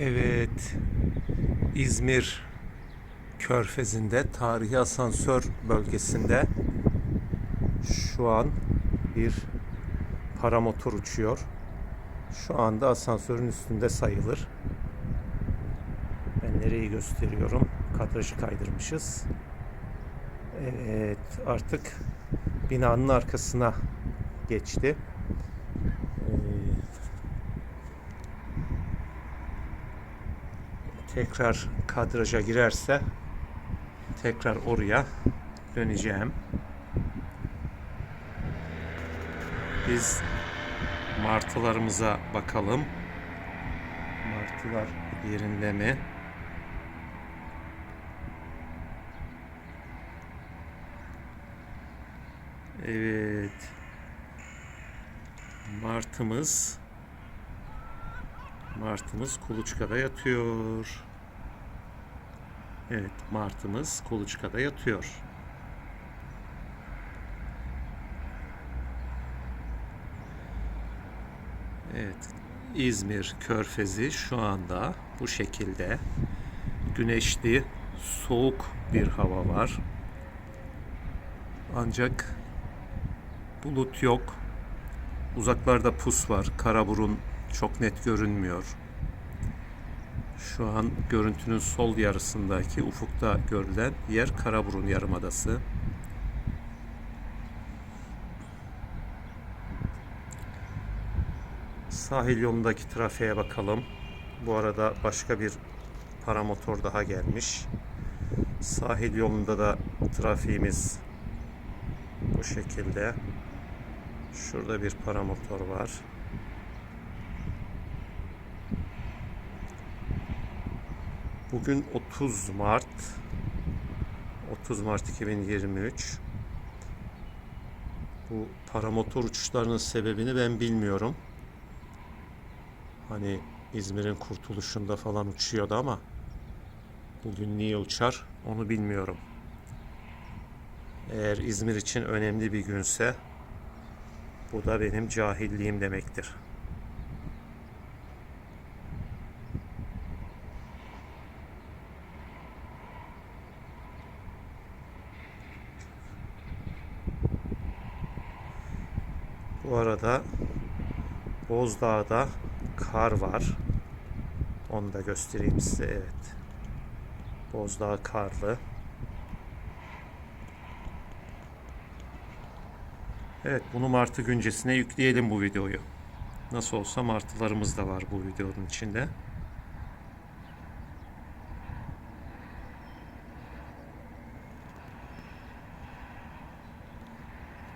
Evet. İzmir Körfezi'nde tarihi asansör bölgesinde şu an bir paramotor uçuyor. Şu anda asansörün üstünde sayılır. Ben nereyi gösteriyorum? Kadrajı kaydırmışız. Evet, artık binanın arkasına geçti. Tekrar kadraja girerse tekrar oraya döneceğim. Biz martılarımıza bakalım. Martılar yerinde mi? Evet. Martımız Martımız kuluçkada yatıyor. Evet, martımız kuluçkada yatıyor. Evet, İzmir Körfezi şu anda bu şekilde güneşli, soğuk bir hava var. Ancak bulut yok. Uzaklarda pus var. Karaburun çok net görünmüyor. Şu an görüntünün sol yarısındaki ufukta görülen yer Karaburun Yarımadası. Sahil yolundaki trafiğe bakalım. Bu arada başka bir paramotor daha gelmiş. Sahil yolunda da trafiğimiz bu şekilde. Şurada bir paramotor var. Bugün 30 Mart 30 Mart 2023 Bu paramotor uçuşlarının sebebini ben bilmiyorum. Hani İzmir'in kurtuluşunda falan uçuyordu ama bugün niye uçar onu bilmiyorum. Eğer İzmir için önemli bir günse bu da benim cahilliğim demektir. Bu arada Bozdağ'da kar var. Onu da göstereyim size. Evet. Bozdağ karlı. Evet bunu Martı güncesine yükleyelim bu videoyu. Nasıl olsa martılarımız da var bu videonun içinde.